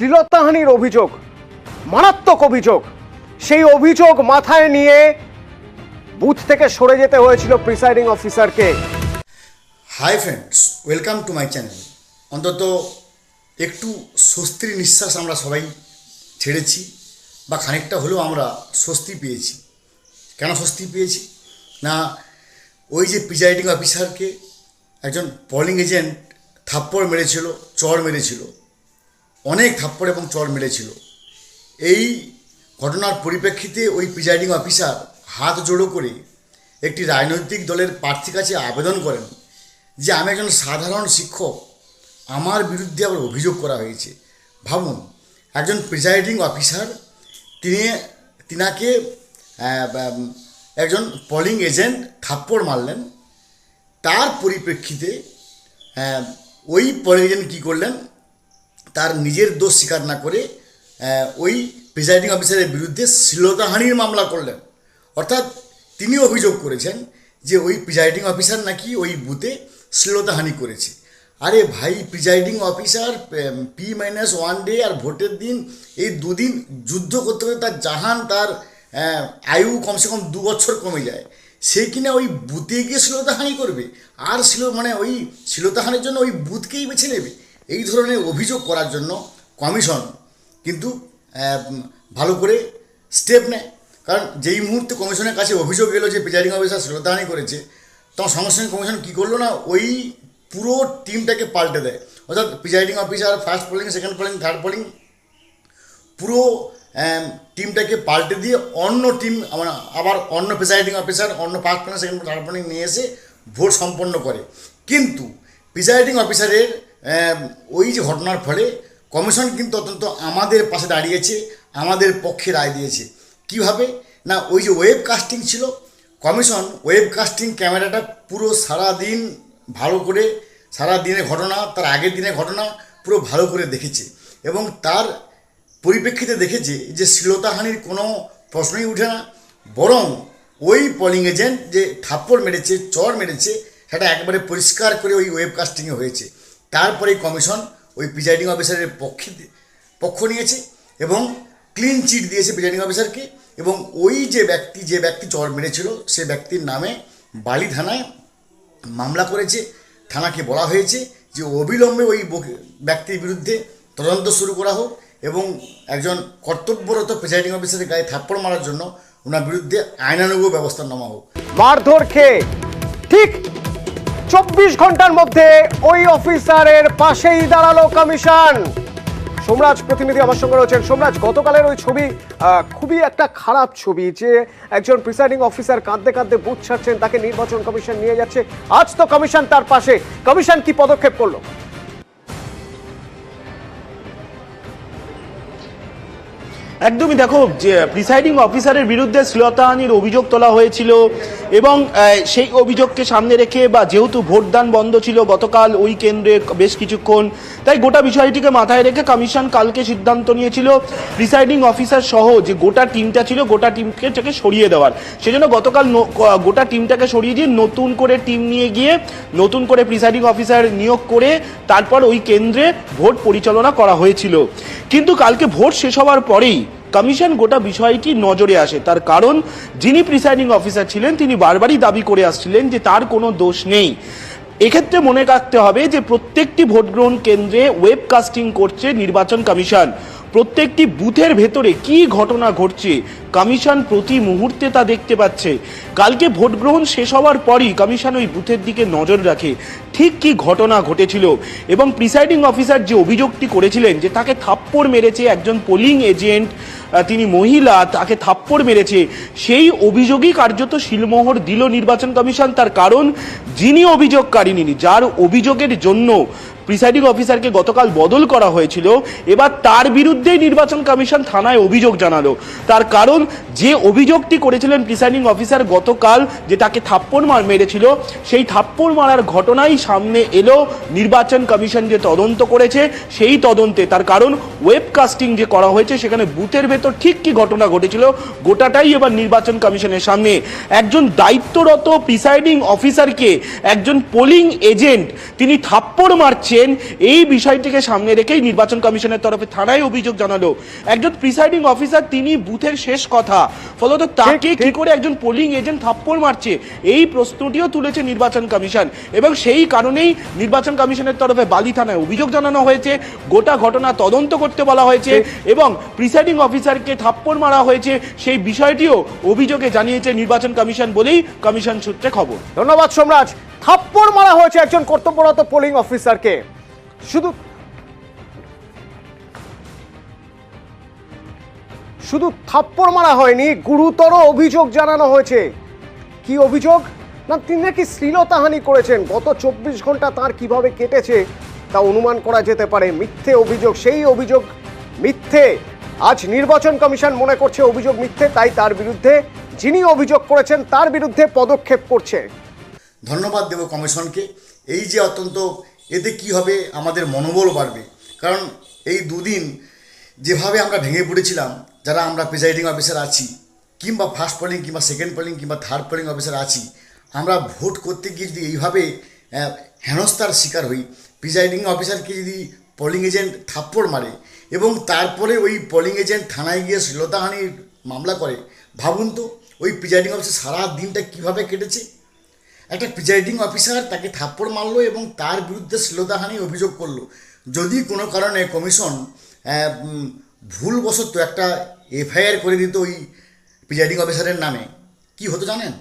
শ্লীলতাহানির অভিযোগ, মারাত্মক অভিযোগ। সেই অভিযোগ মাথায় নিয়ে বুথ থেকে সরে যেতে হয়েছিল প্রিসাইডিং অফিসারকে। Hi friends, welcome to my channel. অন্তত একটু স্বস্তির নিঃশ্বাস আমরা সবাই ছেড়েছি বা খানিকটা হলেও আমরা স্বস্তি পেয়েছি। কেন স্বস্তি পেয়েছি? না, ওই যে প্রিজাইডিং অফিসারকে একজন পলিং এজেন্ট থাপ্পড় মেরেছিল চড় মেরেছিল। অনেক থাপ্পড় এবং চড় মেরেছিল। এই ঘটনার পরিপ্রেক্ষিতে ওই প্রিজাইডিং অফিসার হাত জোড়ো করে একটি রাজনৈতিক দলের প্রার্থীর কাছে আবেদন করেন যে, আমি একজন সাধারণ শিক্ষক, আমার বিরুদ্ধে আবার অভিযোগ করা হয়েছে। ভাবুন, একজন প্রিজাইডিং অফিসার, তিনি, তিনাকে একজন পলিং এজেন্ট থাপ্পড় মারলেন। তার পরিপ্রেক্ষিতে ওই পলিং এজেন্ট কী করলেন তার নিজের দোষ স্বীকার না করে ওই প্রিজাইডিং অফিসারের বিরুদ্ধে শ্লীলতাহানির মামলা করলেন। অর্থাৎ তিনি অভিযোগ করেছেন যে ওই প্রিজাইডিং অফিসার নাকি ওই বুথে শ্লীলতাহানি করেছে। আরে ভাই, presiding officer P minus one day আর ভোটের দিন, এই দুদিন যুদ্ধ করতে করতে তার জাহান তার আয়ু কমসে কম দু বছর কমে যায়। সে কিনা ওই বুথে গিয়ে শ্লীলতাহানি করবে? আর ছিল মানে ওই শ্লীলতাহানির জন্য ওই বুথকেই বেছে নেবে? এই ধরনের অভিযোগ করার জন্য কমিশন কিন্তু ভালো করে স্টেপ নেয়। কারণ যেই মুহূর্তে কমিশনের কাছে অভিযোগ এলো যে প্রিজাইডিং অফিসার শ্রদ্ধাহানি করেছে, তখন সঙ্গে সঙ্গে কমিশন কী করল না, ওই পুরো টিমটাকে পাল্টে দেয়। অর্থাৎ presiding officer first polling second polling third polling পুরো টিমটাকে পাল্টে দিয়ে অন্য টিম মানে আবার অন্য প্রিসাইডিং অফিসার অন্য first polling second third polling নিয়ে এসে ভোট সম্পন্ন করে। কিন্তু প্রিসাইডিং অফিসারের ওই যে ঘটনার ফলে কমিশন কিন্তু অত্যন্ত আমাদের পাশে দাঁড়িয়েছে, আমাদের পক্ষে রায় দিয়েছে। কীভাবে? না, ওই যে ওয়েব কাস্টিং ছিল, কমিশন ওয়েব কাস্টিং ক্যামেরাটা পুরো সারা দিন ভালো করে সারা দিনের ঘটনা, তার আগের দিনের ঘটনা পুরো ভালো করে দেখেছে এবং তার পরিপ্রেক্ষিতে দেখেছে যে শ্লীলতাহানির কোনো প্রশ্নই উঠে না, বরং ওই পলিং এজেন্ট যে থাপ্পড় মেরেছে, চর মেরেছে, সেটা একবারে পরিষ্কার করে ওই ওয়েব কাস্টিংয়ে হয়েছে। তারপরে কমিশন ওই প্রিজাইডিং অফিসারের পক্ষে পক্ষ নিয়েছে এবং ক্লিন চিট দিয়েছে প্রিজাইডিং অফিসারকে এবং ওই যে ব্যক্তি যে ব্যক্তি চর মেরেছিল, সে ব্যক্তির নামে বালি থানায় মামলা করেছে। থানাকে বলা হয়েছে যে অবিলম্বে ওই ব্যক্তির বিরুদ্ধে তদন্ত শুরু করা হোক এবং একজন কর্তব্যরত প্রিজাইডিং অফিসারের গায়ে থাপ্পড় মারার জন্য ওনার বিরুদ্ধে আইনানুগ ব্যবস্থা নেওয়া হোক। মারধর খেয়ে, ঠিক চব্বিশ ঘণ্টার মধ্যে ওই অফিসারের পাশেই দাঁড়াল কমিশন। সোমরাজ প্রতিনিধি আমার সঙ্গে রয়েছেন। সোমরাজ, গতকালের ওই ছবি খুবই একটা খারাপ ছবি যে একজন প্রিসাইডিং অফিসার কাঁদতে কাঁদতে বুঝ ছাড়ছেন, তাকে নির্বাচন কমিশন নিয়ে যাচ্ছে। আজ তো কমিশন তার পাশে। কমিশন কি পদক্ষেপ করল? একদমই দেখো, যে প্রিসাইডিং অফিসারের বিরুদ্ধে শ্লীলতাহানির অভিযোগ তোলা হয়েছিল এবং সেই অভিযোগকে সামনে রেখে বা যেহেতু ভোটদান বন্ধ ছিল গতকাল ওই কেন্দ্রে বেশ কিছুক্ষণ, তাই গোটা বিষয়টিকে মাথায় রেখে কমিশন কালকে সিদ্ধান্ত নিয়েছিল প্রিসাইডিং অফিসার সহ যে গোটা টিমটা ছিল, গোটা টিমকে থেকে সরিয়ে দেওয়ার। সেজন্য গতকাল গোটা টিমটাকে সরিয়ে দিয়ে নতুন করে টিম নিয়ে গিয়ে নতুন করে প্রিসাইডিং অফিসার নিয়োগ করে তারপর ওই কেন্দ্রে ভোট পরিচালনা করা হয়েছিল। কিন্তু কালকে ভোট শেষ হওয়ার পরেই কমিশন গোটা বিষয়টি নজরে আসে। তার কারণ, যিনি প্রিসাইডিং অফিসার ছিলেন, তিনি বারবারই দাবি করে আসছিলেন যে তার কোনো দোষ নেই। এক্ষেত্রে মনে রাখতে হবে যে প্রত্যেকটি ভোট গ্রহণ কেন্দ্রে ওয়েব কাস্টিং করছে নির্বাচন কমিশন। প্রত্যেকটি বুথের ভেতরে কি ঘটনা ঘটছে? কমিশন প্রতি মুহূর্তে তা দেখতে পাচ্ছে। কালকে ভোট গ্রহণ শেষ হওয়ার পরই কমিশন ওই বুথের দিকে নজর রাখে। ঠিক কি ঘটনা ঘটেছিল? এবং প্রিসাইডিং অফিসার যে অভিযোগটি করেছিলেন যে তাকে থাপ্পড় মেরেছে একজন পোলিং এজেন্ট তিনি মহিলা, তাকে থাপ্পড় মেরেছে। সেই অভিযোগই কার্যত শিলমোহর দিল নির্বাচন কমিশন, তার কারণ যিনি অভিযোগকারিনী যার অভিযোগের জন্য প্রিসাইডিং অফিসারকে গতকাল বদল করা হয়েছিল, এবার তার বিরুদ্ধেই নির্বাচন কমিশন থানায় অভিযোগ জানালো। তার কারণ যে অভিযোগটি করেছিলেন প্রিসাইডিং অফিসার গতকাল, যে তাকে থাপ্পড় মার, মেরেছিল, সেই থাপ্পড় মারার ঘটনাই সামনে এলো নির্বাচন কমিশন যে তদন্ত করেছে, সেই তদন্তে। তার কারণ ওয়েবকাস্টিং যে করা হয়েছে, সেখানে বুথের ভেতর ঠিক কি ঘটনা ঘটেছিল? গোটাটাই এবার নির্বাচন কমিশনের সামনে। একজন দায়িত্বরত প্রিসাইডিং অফিসারকে একজন পোলিং এজেন্ট তিনি থাপ্পড় মারছেন এই বিষয়টিকে সামনে রেখেই নির্বাচন কমিশনের তরফে থানায় অভিযোগ জানালো। একজন প্রিসাইডিং অফিসার তিনি বুথের শেষ কথা। ফলত তাকে কি করে একজন পোলিং এজেন্ট থাপ্পড় মারছে এই প্রশ্নটিও তুলেছে নির্বাচন কমিশন। এবং সেই কারণেই নির্বাচন কমিশনের তরফে বালি থানায় অভিযোগ জানানো হয়েছে। গোটা ঘটনা তদন্ত করতে বলা হয়েছে এবং প্রিসাইডিং অফিসারকে থাপ্পড় মারা হয়েছে, সেই বিষয়টিও অভিযোগে জানিয়েছে নির্বাচন কমিশন বলেই কমিশন সূত্রে খবর। ধন্যবাদ সোমরাজ। থাপ্পড় মারা হয়েছে একজন কর্তব্যরত পোলিং অফিসারকে। শুধু শুধু থাপ্পড় মারা হয়নি, গুরুতর অভিযোগ জানানো হয়েছে। কি অভিযোগ? না তিনি নাকি শ্লীলতাহানি করেছেন? গত চব্বিশ ঘণ্টা তার কীভাবে কেটেছে তা অনুমান করা যেতে পারে। মিথ্যে অভিযোগ, সেই অভিযোগ মিথ্যে। আজ নির্বাচন কমিশন মনে করছে অভিযোগ মিথ্যে, তাই তার বিরুদ্ধে যিনি অভিযোগ করেছেন, তার বিরুদ্ধে পদক্ষেপ করছে। ধন্যবাদ দেব কমিশনকে। এই যে অত্যন্ত, এতে কি হবে, আমাদের মনোবল বাড়বে। কারণ এই দুদিন যেভাবে আমরা ভেঙে পড়েছিলাম, যারা আমরা প্রিজাইডিং অফিসার আছি, কিংবা ফার্স্ট পোলিং কিংবা সেকেন্ড পোলিং কিংবা থার্ড পোলিং অফিসার আছি, আমরা ভোট করতে গিয়ে যদি এইভাবে হেনস্থার শিকার হই প্রিজাইডিং অফিসারকে যদি পোলিং এজেন্ট থাপ্পড় মারে এবং তারপরে ওই পোলিং এজেন্ট থানায় গিয়ে শ্লীলতাহানির মামলা করে। ভাবুন তো, ওই প্রিজাইডিং অফিসার সারা দিনটা কীভাবে কেটেছে? একটা প্রিজাইডিং অফিসার তাকে থাপ্পড় মারলো এবং তার বিরুদ্ধে শ্লীলতাহানি অভিযোগ করল। যদি কোনো কারণে কমিশন ভুলবশত একটা এফআইআর করে দিত ওই প্রিজাইডিং অফিসারের নামে, কি হতো জানেন?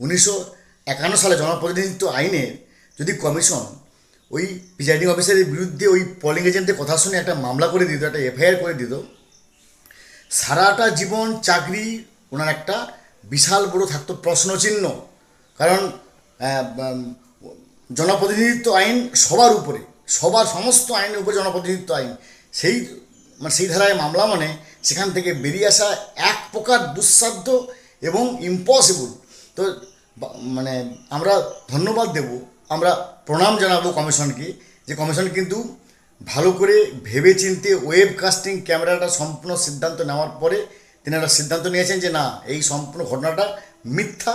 উনিশশো একান্ন সালে জনপ্রতিনিধিত্ব আইনের যদি কমিশন ওই প্রিজাইডিং অফিসারের বিরুদ্ধে ওই পলিং এজেন্টের কথা শুনে একটা মামলা করে দিত, একটা এফআইআর করে দিত। সারাটা জীবন চাকরি, ওনার একটা বিশাল বড় থাকতো প্রশ্নচিহ্ন। কারণ জনপ্রতিনিধিত্ব আইন সবার উপরে, সবার সমস্ত আইনের উপরে জনপ্রতিনিধিত্ব আইন। সেই মানে সেই ধারায় মামলা মানে সেখান থেকে বেরিয়ে আসা এক প্রকার দুঃসাধ্য এবং ইম্পসিবল তো মানে আমরা ধন্যবাদ দেব আমরা প্রণাম জানাব কমিশনকে যে কমিশন কিন্তু ভালো করে ভেবে চিনতে ওয়েব কাস্টিং ক্যামেরাটা সম্পূর্ণ সিদ্ধান্ত নেওয়ার পরে তিনি একটা সিদ্ধান্ত নিয়েছেন যে না, এই সম্পূর্ণ ঘটনাটা মিথ্যা,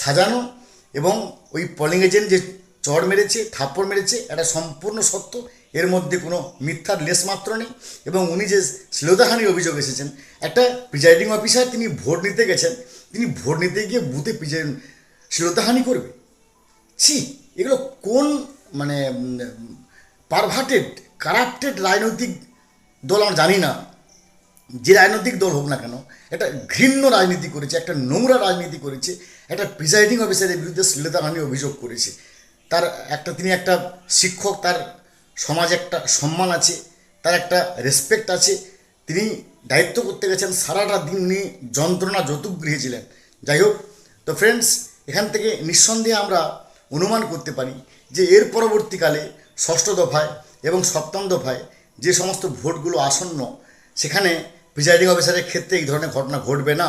সাজানো এবং ওই পলিং এজেন্ট যে চড় মেরেছে, থাপ্পড় মেরেছে, এটা সম্পূর্ণ সত্য। এর মধ্যে কোনো মিথ্যার লেশ মাত্র নেই এবং উনি যে শ্লীলতাহানির অভিযোগ এসেছেন, একটা প্রিজাইডিং অফিসার তিনি ভোট নিতে গেছেন, তিনি ভোট নিতে গিয়ে বুথে প্রিজাই শ্লীলতাহানি করবে। ছি এগুলো কোন মানে পারভার্টেড কারাপ্টেড রাজনৈতিক দল আমরা জানি না। যে রাজনৈতিক দল হোক না কেন, একটা ঘৃণ্য রাজনীতি করেছে, একটা নোংরা রাজনীতি করেছে, একটা প্রিজাইডিং অফিসারের বিরুদ্ধে শ্লীলতাহানি অভিযোগ করেছে। তার একটা, তিনি একটা শিক্ষক, তার সমাজে একটা সম্মান আছে, তার একটা রেসপেক্ট আছে। তিনি দায়িত্ব করতে গেছেন, সারাটা দিন উনি যন্ত্রণা যৌতুক গৃহেছিলেন যাই হোক, তো ফ্রেন্ডস এখান থেকে নিঃসন্দেহে আমরা অনুমান করতে পারি যে এর পরবর্তীকালে ষষ্ঠ দফায় এবং সপ্তম দফায় যে সমস্ত ভোটগুলো আসন্ন, সেখানে প্রিজাইডিং অফিসারের ক্ষেত্রে এই ধরনের ঘটনা ঘটবে না?